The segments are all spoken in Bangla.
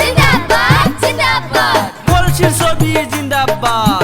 জিন্দাবাদ। জিন্দাবাদ মুর্শিদ ছবি জিন্দাবাদ।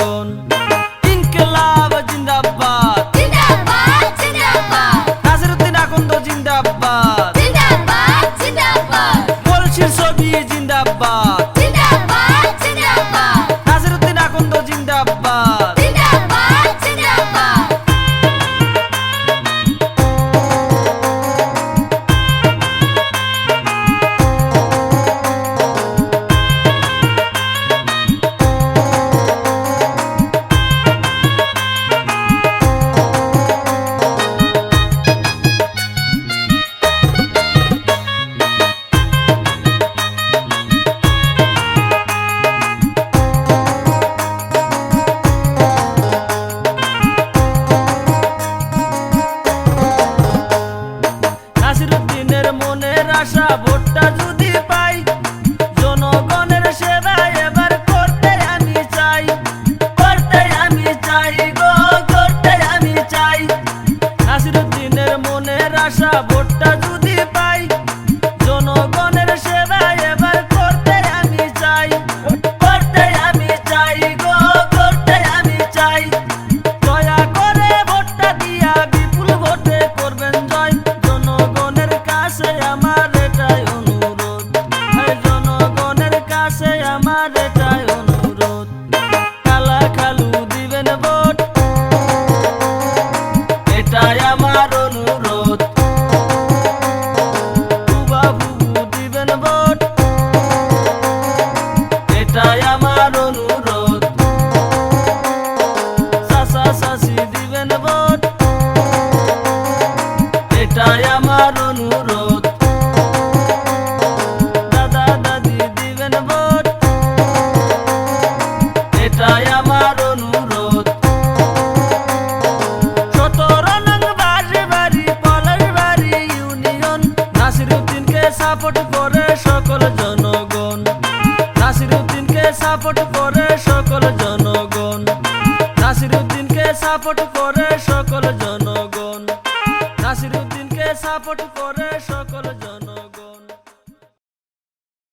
মনের আশা ভোটটা সাপোর্ট করে সকল জনগণ। নাসিরুদ্দিনকে সাপোর্ট করে সকল জনগণ। নাসিরুদ্দিনকে সাপোর্ট করে সকল জনগণ। নাসিরুদ্দিনকে সাপোর্ট করে সকল জন